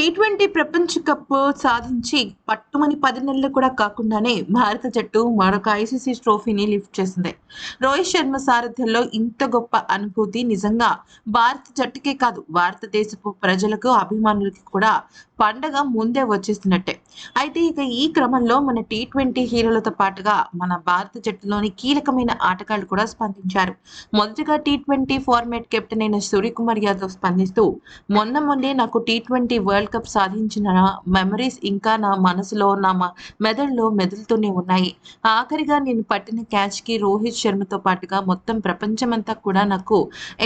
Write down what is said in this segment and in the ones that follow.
T twenty ప్రపంచ cup సాధించి పట్టుమని పది నెలలు కూడా కాకుండానే భారత జట్టు మరొక ఐసీసీ ట్రోఫీని లిఫ్ట్ చేసింది. రోహిత్ శర్మ సారథ్యంలో ఇంత గొప్ప అనుభూతి నిజంగా భారత జట్టుకే కాదు భారతదేశపు ప్రజలకు అభిమానులకి కూడా పండగ ముందే వచ్చేస్తున్నట్టే. అయితే ఇక ఈ క్రమంలో మన టీ ట్వంటీ హీరోలతో పాటుగా మన భారత జట్టులోని కీలకమైన ఆటగాళ్ళు కూడా స్పందించారు. మొదటగా టీ ట్వంటీ ఫార్మాట్ కెప్టెన్ అయిన సూర్యకుమార్ యాదవ్ స్పందిస్తూ మొన్న మొన్నే నాకు టీ ట్వంటీ వరల్డ్ కప్ సాధించిన మెమరీస్ ఇంకా నా మనసులో నా మెదడులో మెదులుతూనే ఉన్నాయి. ఆఖరిగా నేను పట్టిన క్యాచ్కి రోహిత్ శర్మతో పాటుగా మొత్తం ప్రపంచమంతా కూడా నాకు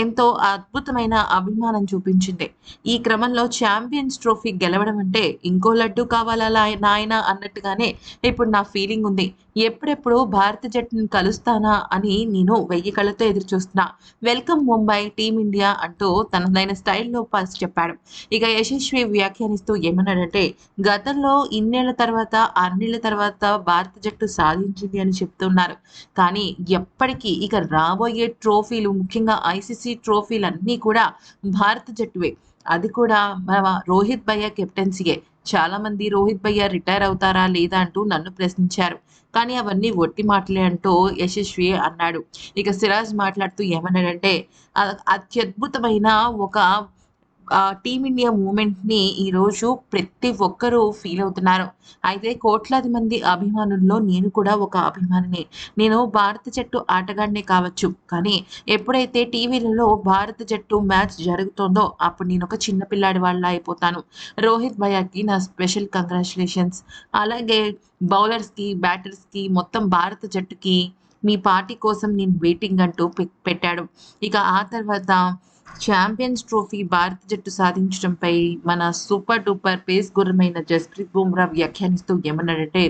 ఎంతో అద్భుతమైన అభిమానం చూపించింది. ఈ క్రమంలో ఛాంపియన్స్ ట్రోఫీ గెలవడం అంటే ఇంకో లడ్డు కావాలా నాయన నాయనా అన్నట్టుగానే ఇప్పుడు నా ఫీలింగ్ ఉంది. ఎప్పుడెప్పుడు భారత జట్టును కలుస్తానా అని నేను వెయ్యి కళ్ళతో ఎదురు చూస్తున్నా వెల్కమ్ ముంబై టీమిండియా అంటూ తనదైన స్టైల్లో ఫస్ట్ చెప్పాడు. ఇక యశస్వి వ్యాఖ్యానిస్తూ ఏమన్నాడంటే గతంలో ఇన్నేళ్ళ తర్వాత అన్నేళ్ళ తర్వాత భారత జట్టు సాధించింది అని చెప్తున్నారు. కానీ ఎప్పటికీ ఇక రాబోయే ట్రోఫీలు ముఖ్యంగా ఐసీసీ ట్రోఫీలు అన్నీ కూడా భారత జట్టువే. అది కూడా మన రోహిత్ భయ్య కెప్టెన్సీయే. చాలా మంది రోహిత్ భయ్య రిటైర్ అవుతారా లేదా అంటూ నన్ను ప్రశ్నించారు. కానీ అవన్నీ ఒట్టి మాటలే అంటూ యశస్వి అన్నాడు. ఇక సిరాజ్ మాట్లాడుతూ ఏమన్నాడంటే అత్యద్భుతమైన ఒక టీమిండియా మూమెంట్ని ప్రతి ఒక్కరూ ఫీల్ అవుతున్నారు. అయితే కోట్లాది మంది అభిమానుల్లో నేను కూడా ఒక అభిమానిని. నేను భారత జట్టు ఆటగాడినే కావచ్చు. కానీ ఎప్పుడైతే టీవీలలో భారత జట్టు మ్యాచ్ జరుగుతుందో అప్పుడు నేను ఒక చిన్న పిల్లాడి వాళ్ళ అయిపోతాను. రోహిత్ భయాకి నా స్పెషల్ కంగ్రాచులేషన్స్ అలాగే బౌలర్స్కి బ్యాటర్స్కి మొత్తం భారత జట్టుకి మీ పార్టీ కోసం నేను వెయిటింగ్ అంటూ పె- పెట్టాడు. ఇక ఆ తర్వాత ఛాంపియన్స్ ట్రోఫీ భారత జట్టు సాధించడంపై మన సూపర్ డూపర్ పేస్ గుర్రమైన జస్ప్రీత్ బుమ్రా వ్యాఖ్యానిస్తూ ఏమన్నాడంటే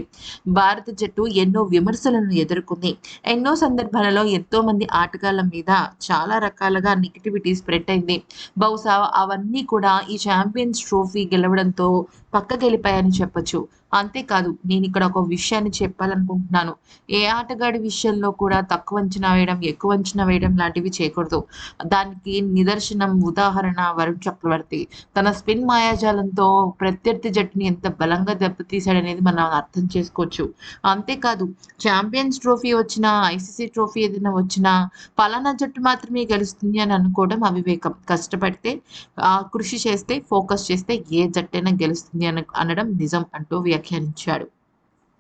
భారత జట్టు ఎన్నో విమర్శలను ఎదుర్కొంది. ఎన్నో సందర్భాలలో ఎంతో మంది ఆటగాళ్ళ మీద చాలా రకాలుగా నెగిటివిటీ స్ప్రెడ్ అయింది. బహుశా అవన్నీ కూడా ఈ ఛాంపియన్స్ ట్రోఫీ గెలవడంతో పక్కకెళ్ళిపోయాయని చెప్పొచ్చు. అంతేకాదు నేను ఇక్కడ ఒక విషయాన్ని చెప్పాలనుకుంటున్నాను. ఏ ఆటగాడి విషయంలో కూడా తక్కువ అంచనా వేయడం ఎక్కువ అంచనా వేయడం లాంటివి చేయకూడదు. దానికి నిదర్శనం ఉదాహరణ వరుణ్ చక్రవర్తి. తన స్పిన్ మాయాజాలంతో ప్రత్యర్థి జట్టుని ఎంత బలంగా దెబ్బతీశాడనేది మనం అర్థం చేసుకోవచ్చు. అంతేకాదు ఛాంపియన్స్ ట్రోఫీ వచ్చినా ఐసీసీ ట్రోఫీ ఏదైనా వచ్చినా పలానా జట్టు మాత్రమే గెలుస్తుంది అని అనుకోవడం అవివేకం. కష్టపడితే కృషి చేస్తే ఫోకస్ చేస్తే ఏ జట్టైనా గెలుస్తుంది అని అనడం నిజం అంటూ వ్యాఖ్యానించాడు.